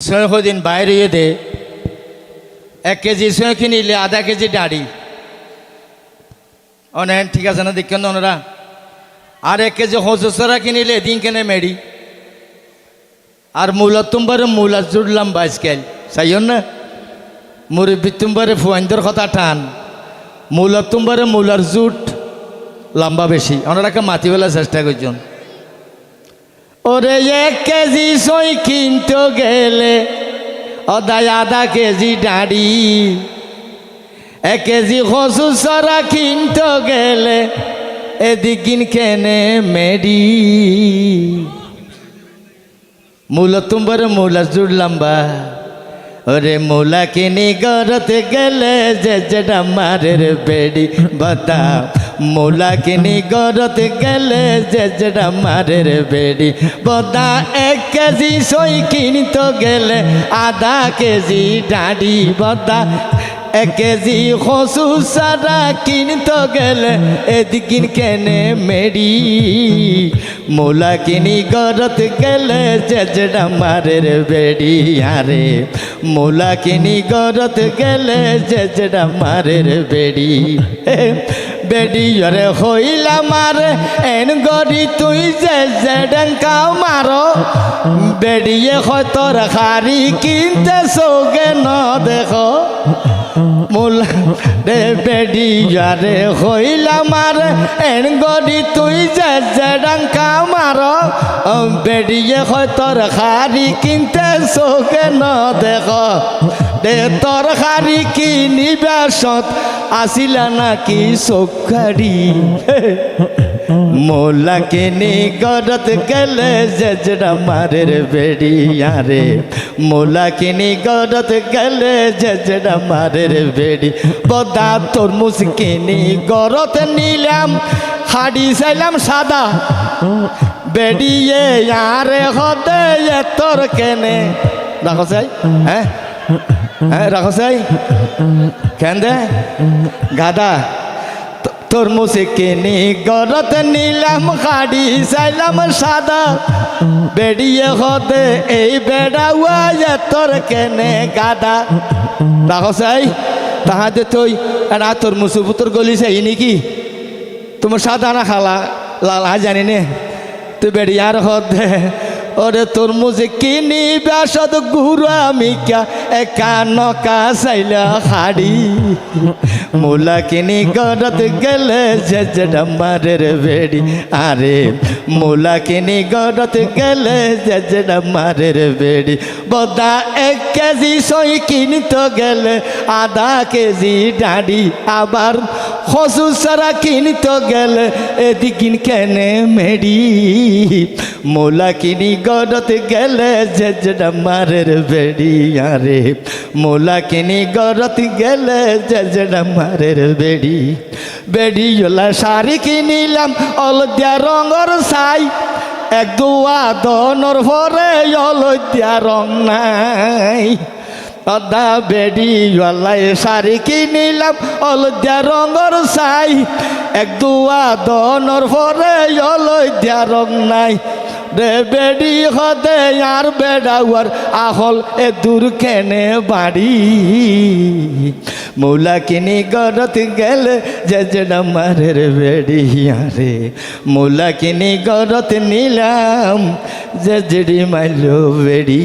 ছয় দিন বাইরে দে এক কেজি ছয় কিনিলে আধা কেজি ডাড়ি। অনেক ঠিক আছে, না দেখেন ওনারা আর এক কেজি হজসরা কিনিলে দিন কেনে মেড়ি। আর মূলা তোমার মূলা জুড়লাম বাইসকেল চাইন না মুরব্বী তোমারে ফুয়াইন্দর কথা টান। মূলা তোমারে মূলার জুট লম্বা বেশি। ওনারাকে মাতিবেলা চেষ্টা করছেন ওরে এক কেজি সই কিনতে গেলে, অদায় আধা কেজি ডাঁড়ি। এক কেজি কচু সরা কিনতে গেলে এদিকিন কেনে মেডি। মূল তোমার মূলা জুড়লাম বা ওরে মূলা কিনি গরতে গেলে, যে যেটা মারের বেড়ি বতা মূলা কিনি গরতে গেলে যে যেটা মারের বেড়ি। বদা এক কেজি সই কিনতে গেলে আধা কেজি ডাঁড়ি। বদা এক কেজি খসু সারা কিনতে গেলে এদিকিন কেনে মেডি। মোলা কিনি গরত গেলে জেজডা মারের বেড়ি। আরে মোলা কিনি গরত গেলে জেজডা মারের বেড়ি। বেড়ি রে হইলা মারে এন গড়ি তুই যে জেডাঙ্কাও মারো। বেড়িয়ে হয় তোর হারি কিনতে সৌগে ন দেখো। মোলা রে বেডি যারে হইলা মার এন গড়ি তুই যে জেডাঙ্কা মার। বেডিয়ে হয় তোর হারি কিনতে চোখে ন দেখ। দে তোর হারি কিনিবা সত আসিলা নাকি চোখারি? কিনি গরত গেলে জেজরা মারের বেড়িয়ারে মোলা কিনি গরত গেলে জেজরা মারের বেড়ি। বদা তরমুজ কিনি গরত নিলাম, হাড়ি চাইলাম সাদা। বেড়িয়ে আরে হদে তোর কেনে। রাখো চাই হ্যাঁ? হ্যাঁ রাখো চাই কেন দে গাদা তরমুজ কিনি, গরত নিলাম খাড়ি চাইলাম সাদা। বেড়িয়ে হতে এই বেড়াওয়া তোর কেনে গাদা। রাখো চাই তাহাতে তুই না তোর মুসুপুতর গলি চাই নাকি? তোমার সাদা না খালা, লাল হা জানি নে। তুই বেড়িয়ার হতে ওরে তোর মুজে কিনি ব্যাসদ গুড়া মিকা একা নকা চাইলা হাড়ি। মোলা কিনি গরত গেলে যে মারের বেড়ি। আরে মোলা কিনি গরত গেলে যে মারের বেড়ি। বদা এক কেজি সই কিনতে গেলে আধা কেজি ডাঁড়ি। আবার খসু সারা কিনতে গেলে এদিকিন কেনে মেডি। মোলা কিনি গরত গেলে যেটা মারের বেড়ি আরে মোলা কিনি গরত গেলে যেটা মারের বেড়ি। বেড়ি ওলা শাড়ি কিনিলাম, অলদিয়া রঙর ছাই। এক দুয়া দনর ভরে অলদিয়া রং নাই। অদা বেডি গলাই শাড়ি কিনিলাম, অলদিয়া রঙর চাই এক দুয়া দনর ভরে অলদিয়া রং নাই। রে বেডি হতে আর বেডাওয়ার আহল এ দূর কেনে বাড়ি। মৌলা কিনি গরত গেলে যে যেটা মারের বেডি আরে। মৌলা কিনি গরত নিলাম যে জেডি মাইল বেড়ি।